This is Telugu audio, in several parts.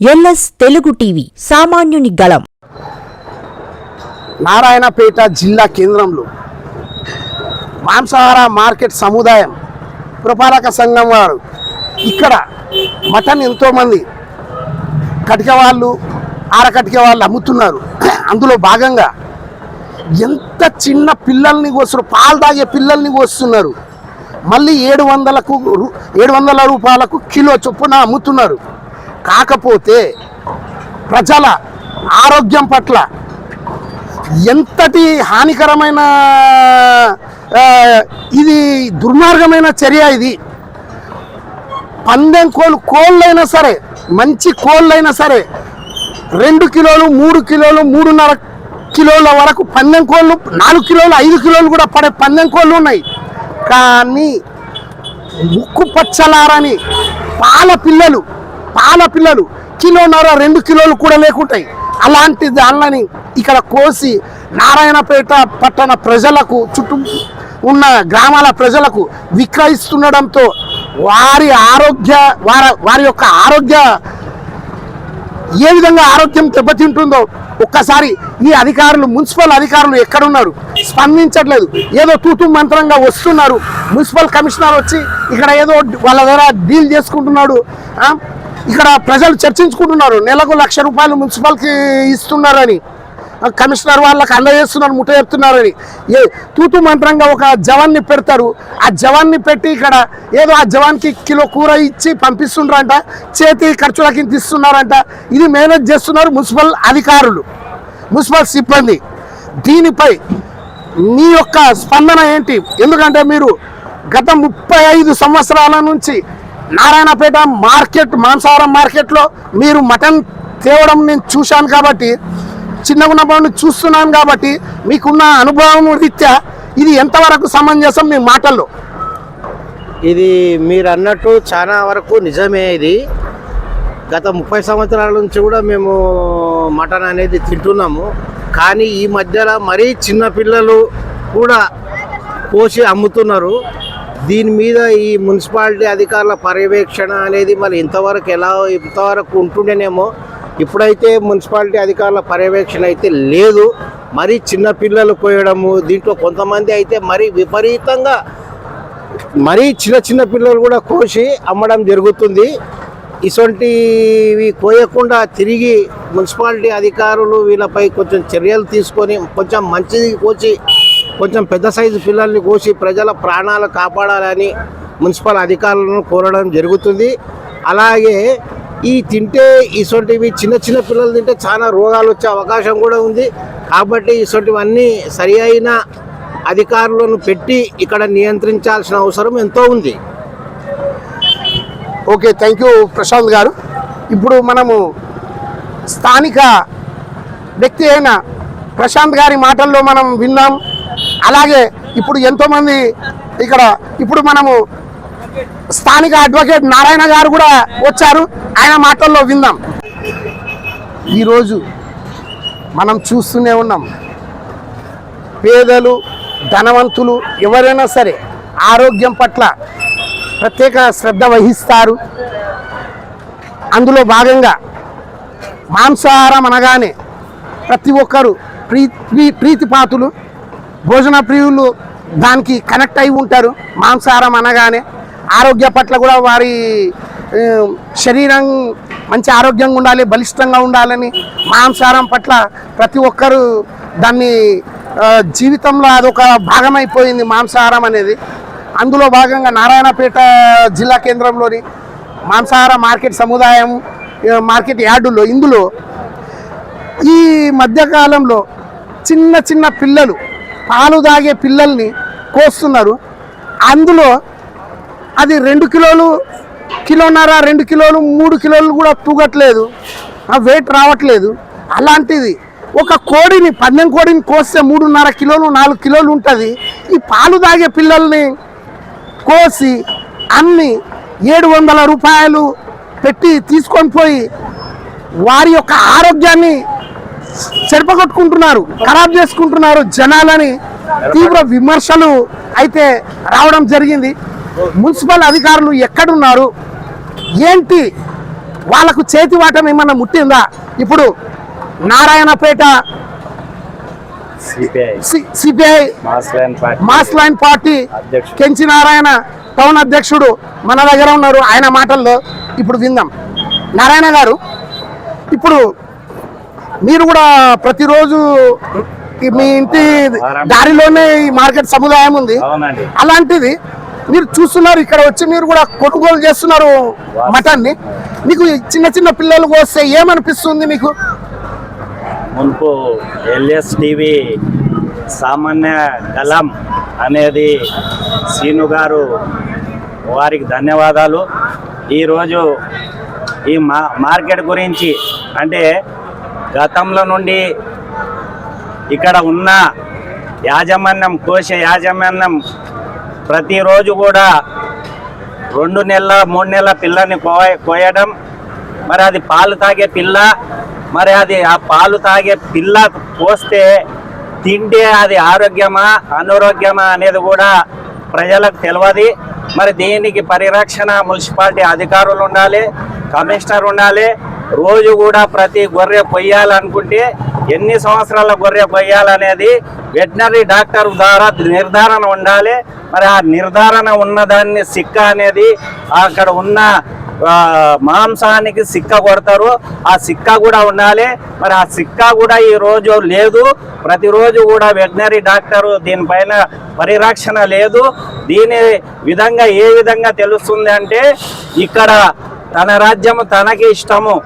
ఎల్ఎస్ తెలుగు టీవీ సామాన్యుని గళం. నారాయణపేట జిల్లా కేంద్రంలో మాంసాహార మార్కెట్ సముదాయం పురపాలక సంఘం వారు ఇక్కడ మటన్ ఎంతోమంది కటిక వాళ్ళు ఆరకటిక వాళ్ళు అమ్ముతున్నారు. అందులో భాగంగా ఎంత చిన్న పిల్లల్ని కోస్తున్నారు పాలు తాగే పిల్లల్ని కోస్తున్నారు. మళ్ళీ ఏడు వందలకు ఏడు వందల రూపాయలకు కిలో చొప్పున అమ్ముతున్నారు. కాకపోతే ప్రజల ఆరోగ్యం పట్ల ఎంతటి హానికరమైన ఇది దుర్మార్గమైన చర్య ఇది. పందెం కోళ్ళు కోళ్ళైనా సరే మంచి కోళ్ళైనా సరే రెండు కిలోలు మూడు కిలోలు మూడున్నర కిలోల వరకు పందెం కోళ్ళు నాలుగు కిలోలు ఐదు కిలోలు కూడా పడే పందెం కోళ్ళు ఉన్నాయి. కానీ ముక్కు పచ్చలారని పాల పిల్లలు పాల పిల్లలు. కిలోన్నర రెండు కిలోలు కూడా లేకుంటాయి. అలాంటి దానిని ఇక్కడ కోసి నారాయణపేట పట్టణ ప్రజలకు చుట్టూ ఉన్న గ్రామాల ప్రజలకు విక్రయిస్తుండడంతో వారి ఆరోగ్య వారి వారి యొక్క ఆరోగ్య ఏ విధంగా ఆరోగ్యం దెబ్బతింటుందో ఒక్కసారి ఈ అధికారులు మున్సిపల్ అధికారులు ఎక్కడున్నారు? స్పందించట్లేదు. ఏదో తూతు మంత్రంగా వస్తున్నారు. మున్సిపల్ కమిషనర్ వచ్చి ఇక్కడ ఏదో వాళ్ళ దగ్గర డీల్ చేసుకుంటున్నాడు. ఇక్కడ ప్రజలు చర్చించుకుంటున్నారు. నెలకు లక్ష రూపాయలు మున్సిపల్కి ఇస్తున్నారని కమిషనర్ వాళ్ళకి అందజేస్తున్నారు ముట్ట చెప్తున్నారని. ఏ తూతు మంత్రంగా ఒక జవాన్ని పెడతారు. ఆ జవాన్ని పెట్టి ఇక్కడ ఏదో ఆ జవాన్కి కిలో కూర ఇచ్చి పంపిస్తుండ్రంట చేతి ఖర్చులకి ఇస్తున్నారంట ఇది మేనేజ్ చేస్తున్నారు మున్సిపల్ అధికారులు మున్సిపల్ సిబ్బంది. దీనిపై మీ యొక్క స్పందన ఏంటి? ఎందుకంటే మీరు గత ముప్పై ఐదు సంవత్సరాల నుంచి నారాయణపేట మార్కెట్ మాంసాహారం మార్కెట్లో మీరు మటన్ తేవడం నేను చూశాను కాబట్టి చిన్నగా ఉన్నప్పుడు చూస్తున్నాను కాబట్టి మీకున్న అనుభవం రీత్యా ఇది ఎంతవరకు సమంజసం మీ మాటల్లో? ఇది మీరు అన్నట్టు చాలా వరకు నిజమే ఇది. గత ముప్పై సంవత్సరాల నుంచి కూడా మేము మటన్ అనేది తింటున్నాము. కానీ ఈ మధ్యలో మరీ చిన్నపిల్లలు కూడా పోసి అమ్ముతున్నారు. దీని మీద ఈ మున్సిపాలిటీ అధికారుల పర్యవేక్షణ అనేది మరి ఇంతవరకు ఎలా ఇంతవరకు ఉంటుండేనేమో ఇప్పుడైతే మున్సిపాలిటీ అధికారుల పర్యవేక్షణ అయితే లేదు. మరీ చిన్నపిల్లలు పోయడము దీంట్లో కొంతమంది అయితే మరీ విపరీతంగా మరీ చిన్న చిన్న పిల్లలు కూడా కోసి అమ్మడం జరుగుతుంది. ఇటువంటివి కోయకుండా తిరిగి మున్సిపాలిటీ అధికారులు వీళ్ళపై కొంచెం చర్యలు తీసుకొని కొంచెం మంచిది కోసి కొంచెం పెద్ద సైజు పిల్లల్ని కోసి ప్రజల ప్రాణాలు కాపాడాలని మున్సిపల్ అధికారులను కోరడం జరుగుతుంది. అలాగే ఈ తింటే ఇటువంటివి చిన్న చిన్న పిల్లలు తింటే చాలా రోగాలు వచ్చే అవకాశం కూడా ఉంది. కాబట్టి ఇటువంటివన్నీ సరి అయిన అధికారులను పెట్టి ఇక్కడ నియంత్రించాల్సిన అవసరం ఎంతో ఉంది. ఓకే థ్యాంక్ యూ ప్రశాంత్ గారు. ఇప్పుడు మనము స్థానిక వ్యక్తి అయిన ప్రశాంత్ గారి మాటల్లో మనం విన్నాం. అలాగే ఇప్పుడు ఎంతోమంది ఇక్కడ ఇప్పుడు మనము స్థానిక అడ్వకేట్ నారాయణ గారు కూడా వచ్చారు. ఆయన మాటల్లో విందాం. ఈరోజు మనం చూస్తూనే ఉన్నాం. పేదలు ధనవంతులు ఎవరైనా సరే ఆరోగ్యం పట్ల ప్రత్యేక శ్రద్ధ వహిస్తారు. అందులో భాగంగా మాంసాహారం అనగానే ప్రతి ఒక్కరు ప్రీ ప్రీ- ప్రీతిపాతులు భోజన ప్రియులు దానికి కనెక్ట్ అయి ఉంటారు. మాంసాహారం అనగానే ఆరోగ్య పట్ల కూడా వారి శరీరం మంచి ఆరోగ్యంగా ఉండాలి బలిష్టంగా ఉండాలని మాంసాహారం పట్ల ప్రతి ఒక్కరూ దాన్ని జీవితంలో అదొక భాగమైపోయింది మాంసాహారం అనేది. అందులో భాగంగా నారాయణపేట జిల్లా కేంద్రంలోని మాంసాహార మార్కెట్ సముదాయం మార్కెట్ యార్డుల్లో ఇందులో ఈ మధ్యకాలంలో చిన్న చిన్న పిల్లలు పాలు తాగే పిల్లల్ని కోస్తున్నారు. అందులో అది రెండు కిలోలు కిలోన్నర రెండు కిలోలు మూడు కిలోలు కూడా తూగట్లేదు. వెయిట్ రావట్లేదు. అలాంటిది ఒక కోడిని పందెం కోడిని కోస్తే మూడున్నర కిలోలు నాలుగు కిలోలు ఉంటుంది. ఈ పాలు తాగే పిల్లల్ని కోసి అన్ని ఏడు వందల రూపాయలు పెట్టి తీసుకొని పోయి వారి యొక్క ఆరోగ్యాన్ని చెరపగొట్టుకుంటున్నారు ఖరాబ్ చేసుకుంటున్నారు జనాలని తీవ్ర విమర్శలు అయితే రావడం జరిగింది. మున్సిపల్ అధికారులు ఎక్కడున్నారు? ఏంటి? వాళ్ళకు చేతి వాటం ఏమన్నా ముట్టిందా? ఇప్పుడు Narayanpet CPI. Mass line party. కెంచి నారాయణ టౌన్ అధ్యక్షుడు మన దగ్గర ఉన్నారు. ఆయన మాటల్లో ఇప్పుడు విందాం. నారాయణ గారు ఇప్పుడు మీరు కూడా ప్రతిరోజు మీ ఇంటి దారిలోనే ఈ మార్కెట్ సముదాయం ఉంది. అలాంటిది మీరు చూస్తున్నారు ఇక్కడ వచ్చి మీరు కూడా కొనుగోలు చేస్తున్నారు మటన్ని మీకు చిన్న చిన్న పిల్లలు వస్తే ఏమనిపిస్తుంది మీకు? మున్పు ఎల్ఎస్ టీవీ సామాన్య కలం అనేది సీను గారు వారికి ధన్యవాదాలు. ఈరోజు ఈ మా మార్కెట్ గురించి అంటే గతంలో నుండి ఇక్కడ ఉన్న యాజమాన్యం కోశ యాజమాన్యం ప్రతిరోజు కూడా రెండు నెలల మూడు నెలల పిల్లని కోయ కోయడం మరి అది పాలు తాగే పిల్ల మరి అది ఆ పాలు తాగే పిల్ల పోస్తే తింటే అది ఆరోగ్యమా అనారోగ్యమా అనేది కూడా ప్రజలకు తెలియదు మరి దీనికి పరిరక్షణ మున్సిపాలిటీ అధికారులు ఉండాలి కమిషనర్ ఉండాలి రోజు కూడా ప్రతి గొర్రె పొయ్యాలనుకుంటే ఎన్ని సంవత్సరాల గొర్రె పొయ్యాలనేది వెటనరీ డాక్టర్ ద్వారా నిర్ధారణ ఉండాలి. మరి ఆ నిర్ధారణ ఉన్నదాన్ని సిక్క అనేది అక్కడ ఉన్న మాంసానికి సిక్క కొడతారు. ఆ సిక్క కూడా ఉండాలి. మరి ఆ సిక్క కూడా ఈ రోజు లేదు. ప్రతిరోజు కూడా వెటనరీ డాక్టరు దీనిపైన పరిరక్షణ లేదు. దీని విధంగా ఏ విధంగా తెలుస్తుంది అంటే ఇక్కడ తన రాజ్యము తనకి ఇష్టము.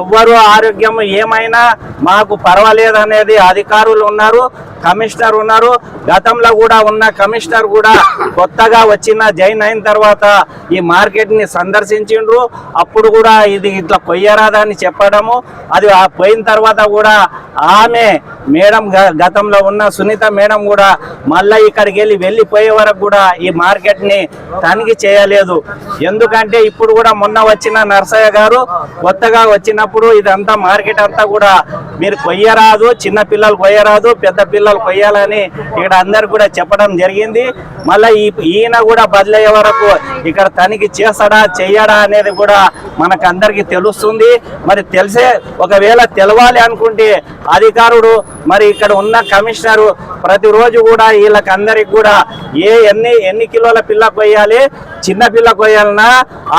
ఎవ్వరు ఆరోగ్యం ఏమైనా మాకు పర్వాలేదు అనేది అధికారులు ఉన్నారు. కమిషనర్ ఉన్నారు. గతంలో కూడా ఉన్న కమిషనర్ కూడా కొత్తగా వచ్చిన జైన్ అయిన తర్వాత ఈ మార్కెట్ని సందర్శించిండ్రు. అప్పుడు కూడా ఇది ఇట్లా కొయ్యరాదని చెప్పడము. అది ఆ పోయిన తర్వాత కూడా ఆమె మేడం గ- గతంలో ఉన్న సునీత మేడం కూడా మళ్ళీ ఇక్కడికి వెళ్ళి వెళ్ళిపోయే వరకు కూడా ఈ మార్కెట్ని తనిఖీ చేయలేదు. ఎందుకంటే ఇప్పుడు కూడా మొన్న వచ్చిన నర్సయ్య గారు కొత్తగా వచ్చినప్పుడు ఇదంతా మార్కెట్ అంతా కూడా మీరు కొయ్యరాదు చిన్న పిల్లలు కొయ్యరాదు పెద్ద పిల్లలు కొయ్యాలని ఇక్కడ అందరు కూడా చెప్పడం జరిగింది. మళ్ళీ ఈ ఈయన కూడా బదిలయ్యే వరకు ఇక్కడ తనిఖీ చేస్తాడా చెయ్యడా అనేది కూడా మనకు అందరికీ తెలుస్తుంది. మరి తెలిసే ఒకవేళ తెలవాలి అనుకుంటే అధికారుడు మరి ఇక్కడ ఉన్న కమిషనరు ప్రతిరోజు కూడా వీళ్ళకందరికి కూడా ఏ ఎన్ని ఎన్ని కిలోల పిల్ల కొయ్యాలి చిన్న పిల్ల కొయ్యాలన్నా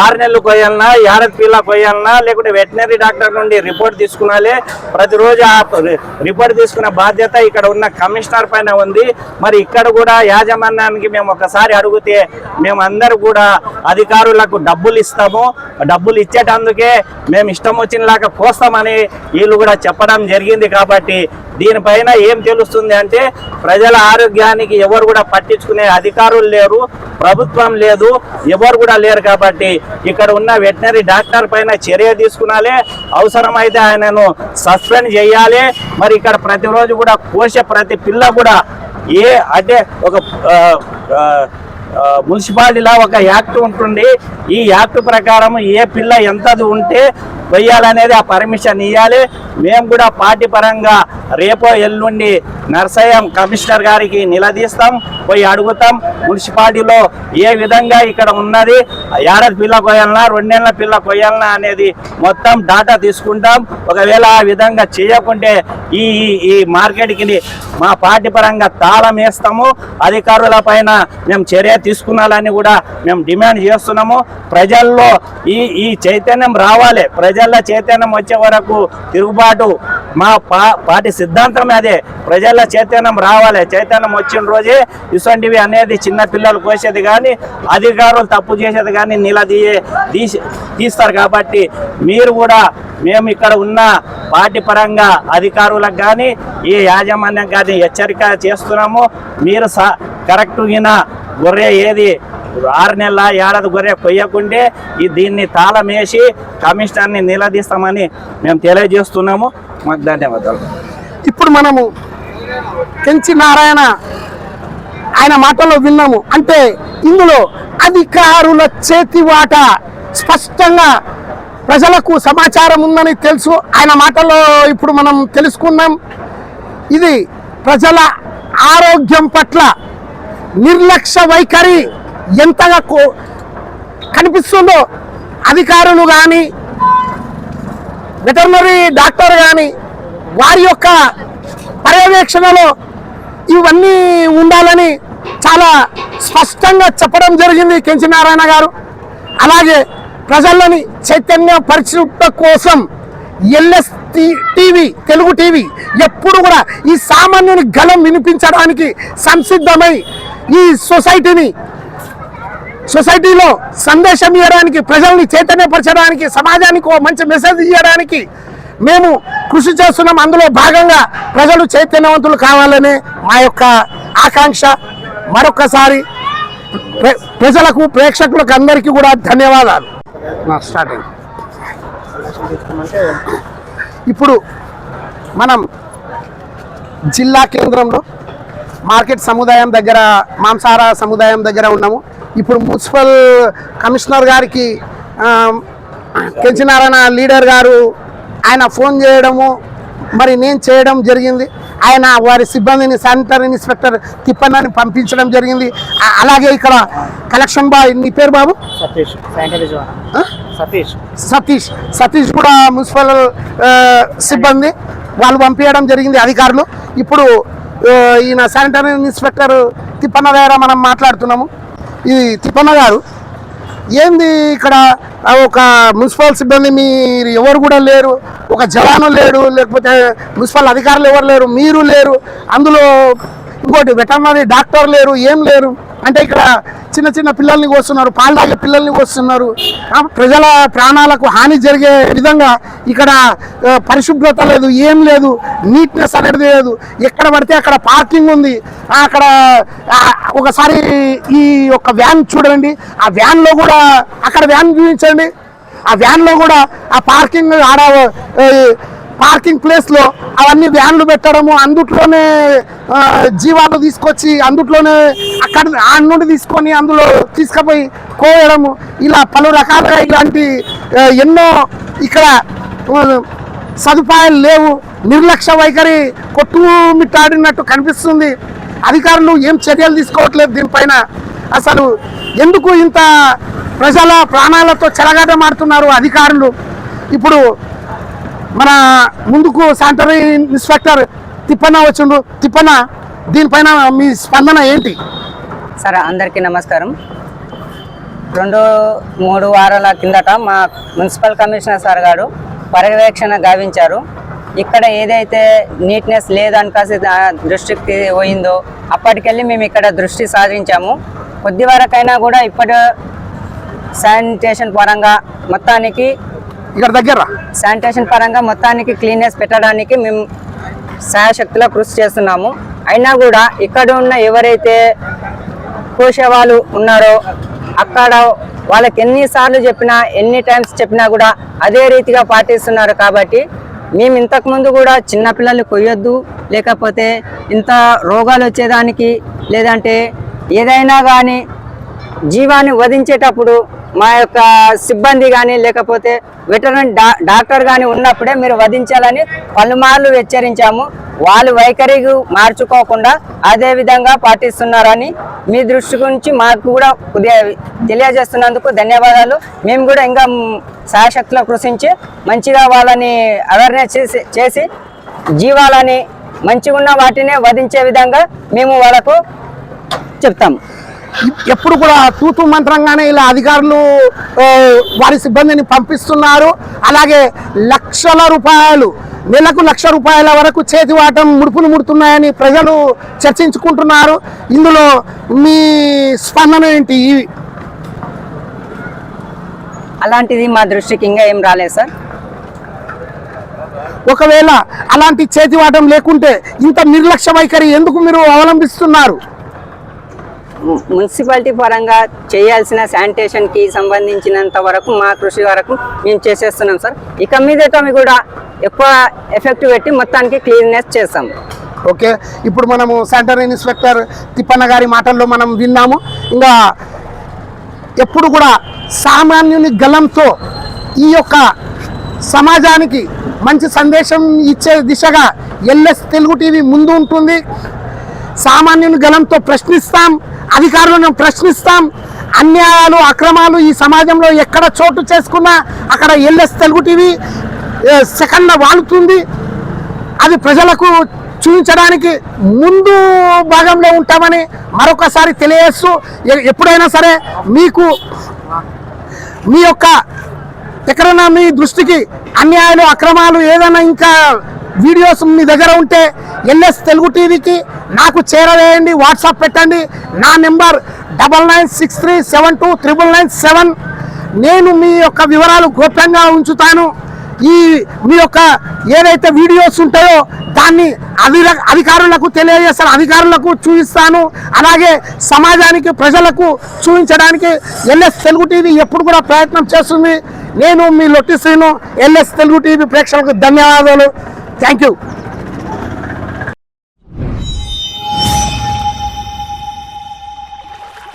ఆరు నెలలు కొయ్యాలన్నా ఏడాది పిల్ల కొయ్యాలన్నా లేకుంటే వెటనరీ డాక్టర్ నుండి రిపోర్ట్ తీసుకునాలి ప్రతిరోజు ఆ రిపోర్ట్ తీసుకున్న బాధ్యత ఇక్కడ ఉన్న కమిషనర్ పైన ఉంది. మరి ఇక్కడ కూడా యాజమాన్యానికి మేము ఒకసారి అడిగితే మేము అందరూ కూడా అధికారులకు డబ్బులు ఇస్తాము. డబ్బులు ఇచ్చేటందుకే మేము ఇష్టం వచ్చినలాగా కోస్తామని వీళ్ళు కూడా చెప్పడం జరిగింది కాబట్టి దీనిపైన ఏం తెలుస్తుంది అంటే ప్రజల ఆరోగ్యానికి ఎవరు కూడా పట్టించుకునే అధికారులు లేరు ప్రభుత్వం లేదు ఎవరు కూడా లేరు కాబట్టి ఇక్కడ ఉన్న వెటనరీ డాక్టర్ పైన చర్య తీసుకునాలి అవసరమైతే ఆయనను సస్పెండ్ చేయాలి. మరి ఇక్కడ ప్రతిరోజు కూడా కోసే ప్రతి పిల్ల కూడా ఏ అంటే ఒక మున్సిపాలిటీలో ఒక యాక్ట్ ఉంటుంది. ఈ యాక్ట్ ప్రకారం ఏ పిల్ల ఎంతది ఉంటే వెయ్యాలనేది ఆ పర్మిషన్ ఇవ్వాలి మేము కూడా పార్టీ పరంగా రేపో ఎల్లుండి నర్సయ్యం కమిషనర్ గారికి నిలదీస్తాం పోయి అడుగుతాం మున్సిపాలిటీలో ఏ విధంగా ఇక్కడ ఉన్నది ఏడాది పిల్ల కొయ్యాలన్నా రెండేళ్ళ పిల్ల కొయ్యాలన్నా అనేది మొత్తం డాటా తీసుకుంటాం. ఒకవేళ ఆ విధంగా చేయకుంటే ఈ ఈ- ఈ మార్కెట్కి మా పార్టీ పరంగా తాళం వేస్తాము. అధికారుల పైన మేము చర్య తీసుకున్నాలని కూడా మేము డిమాండ్ చేస్తున్నాము. ప్రజల్లో ఈ ఈ చైతన్యం రావాలి. ప్రజ ప్రజల్లో చైతన్యం వచ్చే వరకు తిరుగుబాటు. మా పా పార్టీ సిద్ధాంతం అదే. ప్రజల్లో చైతన్యం రావాలి. చైతన్యం వచ్చిన రోజే ఇటువంటివి అనేది చిన్న పిల్లలు కోసేది కానీ అధికారులు తప్పు చేసేది కానీ నిలదీయే తీసి తీస్తారు కాబట్టి మీరు కూడా మేము ఇక్కడ ఉన్న పార్టీ పరంగా అధికారులకు కానీ ఈ యాజమాన్యం కానీ హెచ్చరిక చేస్తున్నాము. మీరు స కరెక్ట్గా గొర్రె ఏది ఆరు నెలల ఏడాది గొర్రె కొయ్యకుంటే ఈ దీన్ని తాళమేసి కమిషనర్ని నిలదీస్తామని మేము తెలియజేస్తున్నాము. మాకు ధన్యవాదాలు. ఇప్పుడు మనము కెంచి నారాయణ ఆయన మాటల్లో విన్నాము. అంటే ఇందులో అధికారుల చేతివాట స్పష్టంగా ప్రజలకు సమాచారం ఉందని తెలుసు. ఆయన మాటల్లో ఇప్పుడు మనం తెలుసుకున్నాం ఇది ప్రజల ఆరోగ్యం పట్ల నిర్లక్ష్య వైఖరి ఎంతగా కో- కనిపిస్తుందో అధికారులు కానీ వెటర్నరీ డాక్టర్ కానీ వారి యొక్క పర్యవేక్షణలో ఇవన్నీ ఉండాలని చాలా స్పష్టంగా చెప్పడం జరిగింది కెంచి నారాయణ గారు. అలాగే ప్రజల్లోని చైతన్య పరిచుట కోసం ఎల్ఎస్ టీవీ తెలుగు టీవీ ఎప్పుడు కూడా ఈ సామాన్యుని గలం వినిపించడానికి సంసిద్ధమై ఈ సొసైటీని సొసైటీలో సందేశం ఇవ్వడానికి ప్రజల్ని చైతన్యపరచడానికి సమాజానికి ఓ మంచి మెసేజ్ ఇవ్వడానికి మేము కృషి చేస్తున్నాం. అందులో భాగంగా ప్రజలు చైతన్యవంతులు కావాలనే మా యొక్క ఆకాంక్ష. మరొకసారి ప్ర- ప్రజలకు ప్రేక్షకులకు అందరికీ కూడా ధన్యవాదాలు. నా స్టార్టింగ్. ఇప్పుడు మనం జిల్లా కేంద్రంలో మార్కెట్ సముదాయం దగ్గర మాంసాహార సముదాయం దగ్గర ఉన్నాము. ఇప్పుడు మున్సిపల్ కమిషనర్ గారికి కెంచినారాయణ లీడర్ గారు ఆయన ఫోన్ చేయడము మరి నేను చేయడం జరిగింది. ఆయన వారి సిబ్బందిని శానిటరీ ఇన్స్పెక్టర్ తిప్పన్నని పంపించడం జరిగింది. అలాగే ఇక్కడ కలెక్షన్ బాయ్ నీ పేరు బాబు? సతీష్? సతీష్. సతీష్. సతీష్ కూడా మున్సిపల్ సిబ్బంది. వాళ్ళు పంపించడం జరిగింది అధికారులు. ఇప్పుడు ఈయన శానిటరీ ఇన్స్పెక్టర్ తిప్పన్న దగ్గర మనం మాట్లాడుతున్నాము. ఇది తిప్పన్న గారు. ఏంది ఇక్కడ ఒక మున్సిపల్ సిబ్బంది మీరు ఎవరు కూడా లేరు ఒక జవాను లేడు లేకపోతే మున్సిపల్ అధికారులు ఎవరు లేరు మీరు లేరు అందులో ఇంకోటి వెటర్నరీ డాక్టర్ లేరు ఏం లేరు. అంటే ఇక్కడ చిన్న చిన్న పిల్లల్ని కోస్తున్నారు పాలు తాగే పిల్లల్ని కోస్తున్నారు. ప్రజల ప్రాణాలకు హాని జరిగే విధంగా ఇక్కడ పరిశుభ్రత లేదు ఏం లేదు నీట్నెస్ అనేది లేదు. ఎక్కడ పడితే అక్కడ పార్కింగ్ ఉంది. అక్కడ ఒకసారి ఈ యొక్క వ్యాన్ చూడండి. ఆ వ్యాన్లో కూడా అక్కడ వ్యాన్ చూపించండి. ఆ వ్యాన్లో కూడా ఆ పార్కింగ్ ఆడ పార్కింగ్ ప్లేస్లో అవన్నీ వ్యాన్లు పెట్టడము అందుట్లోనే జీవాలు తీసుకొచ్చి అందుట్లోనే అక్కడ ఆ నుండి తీసుకొని అందులో తీసుకుపోయి కోయడము. ఇలా పలు రకాలుగా ఇలాంటి ఎన్నో ఇక్కడ సదుపాయాలు లేవు. నిర్లక్ష్య వైఖరి కొట్టుమిట్టాడినట్టు కనిపిస్తుంది. అధికారులు ఏం చర్యలు తీసుకోవట్లేదు దీనిపైన. అసలు ఎందుకు ఇంత ప్రజల ప్రాణాలతో చెలగాటమాడుతున్నారు అధికారులు? ఇప్పుడు మన ముందుకు శానిటరీ ఇన్స్పెక్టర్ తిప్పన్న వచ్చిండు. తిప్పన్న దీనిపైన మీ స్పందన ఏంటి? సరే అందరికీ నమస్కారం. రెండు మూడు వారాల కిందట మా మున్సిపల్ కమిషనర్ సార్ గారు పర్యవేక్షణ గావించారు. ఇక్కడ ఏదైతే నీట్నెస్ లేదనుకాసి దృష్టికి పోయిందో అప్పటికెళ్ళి మేము ఇక్కడ దృష్టి సాధించాము కొద్ది వరకైనా కూడా ఇప్పటి శానిటేషన్ పరంగా మొత్తానికి ఇక్కడ దగ్గర? శానిటేషన్ పరంగా మొత్తానికి క్లీన్నెస్ పెట్టడానికి మేము సాయశక్తిలో కృషి చేస్తున్నాము. అయినా కూడా ఇక్కడ ఉన్న ఎవరైతే కోసే వాళ్ళు ఉన్నారో అక్కడ వాళ్ళకి ఎన్నిసార్లు చెప్పినా ఎన్ని టైమ్స్ చెప్పినా కూడా అదే రీతిగా పాటిస్తున్నారు కాబట్టి మేము ఇంతకుముందు కూడా చిన్నపిల్లలు కొయ్యొద్దు లేకపోతే ఇంత రోగాలు వచ్చేదానికి లేదంటే ఏదైనా కానీ జీవాన్ని వధించేటప్పుడు మా యొక్క సిబ్బంది కానీ లేకపోతే వెటరన్ డా డాక్టర్ కానీ ఉన్నప్పుడే మీరు వధించాలని పలుమార్లు హెచ్చరించాము. వాళ్ళు వైఖరి మార్చుకోకుండా అదే విధంగా పాటిస్తున్నారని మీ దృష్టి గురించి మాకు కూడా కొద్దిగా తెలియజేస్తున్నందుకు ధన్యవాదాలు. మేము కూడా ఇంకా మ్, కృషించి మంచిగా వాళ్ళని అవేర్నెస్ చేసి చేసి జీవాలని మంచిగా ఉన్న వాటినే వధించే విధంగా మేము వాళ్ళకు చెప్తాము. ఎప్పుడు కూడా తూతు మంత్రంగానే ఇలా అధికారులు వారి సిబ్బందిని పంపిస్తున్నారు. అలాగే లక్షల రూపాయలు నెలకు లక్ష రూపాయల వరకు చేతివాటం ముడుపులు ముడుతున్నాయని ప్రజలు చర్చించుకుంటున్నారు. ఇందులో మీ స్పందన ఏంటి? అలాంటిది మా దృష్టికి ఇంకా ఏం రాలేదు సార్. ఒకవేళ అలాంటి చేతివాటం లేకుంటే ఇంత నిర్లక్ష్య వైఖరి ఎందుకు మీరు అవలంబిస్తున్నారు? మున్సిపాలిటీ పరంగా చేయాల్సిన శానిటేషన్కి సంబంధించినంత వరకు మా కృషి వరకు మేము చేసేస్తున్నాం సార్. ఇక మీదట కూడా ఎక్కువ ఎఫెక్ట్ పెట్టి మొత్తానికి క్లీన్నెస్ చేస్తాం. ఓకే ఇప్పుడు మనము సెంటర్ ఇన్స్పెక్టర్ తిప్పన్న గారి మాటల్లో మనం విన్నాము. ఇంకా ఎప్పుడు కూడా సామాన్యుని గలంతో ఈ యొక్క సమాజానికి మంచి సందేశం ఇచ్చే దిశగా ఎల్ఎస్ తెలుగు టీవీ ముందు ఉంటుంది. సామాన్యుని గలంతో ప్రశ్నిస్తాం. అధికారులను ప్రశ్నిస్తాం. అన్యాయాలు అక్రమాలు ఈ సమాజంలో ఎక్కడ చోటు చేసుకున్నా అక్కడ ఎల్ఎస్ తెలుగు టీవీ సెకండ్ వాలుతుంది. అది ప్రజలకు చూపించడానికి ముందు భాగంలో ఉంటామని మరొకసారి తెలియజేస్తూ ఎప్పుడైనా సరే మీకు మీ యొక్క ఎక్కడైనా మీ దృష్టికి అన్యాయాలు అక్రమాలు ఏదైనా ఇంకా వీడియోస్ మీ దగ్గర ఉంటే ఎల్ఎస్ తెలుగు టీవీకి నాకు చేరవేయండి వాట్సాప్ పెట్టండి. నా number double nine six three seven two triple nine seven. నేను మీ యొక్క వివరాలు గోప్యంగా ఉంచుతాను. ఈ మీ యొక్క ఏదైతే వీడియోస్ ఉంటాయో దాన్ని అధి అధికారులకు తెలియజేస్తాను అధికారులకు చూపిస్తాను. అలాగే సమాజానికి ప్రజలకు చూపించడానికి ఎల్ఎస్ తెలుగు టీవీ ఎప్పుడు కూడా ప్రయత్నం చేస్తుంది. నేను మీ లొట్టి శ్రీను ఎల్ఎస్ తెలుగు టీవీ ప్రేక్షకులకు ధన్యవాదాలు. Thank you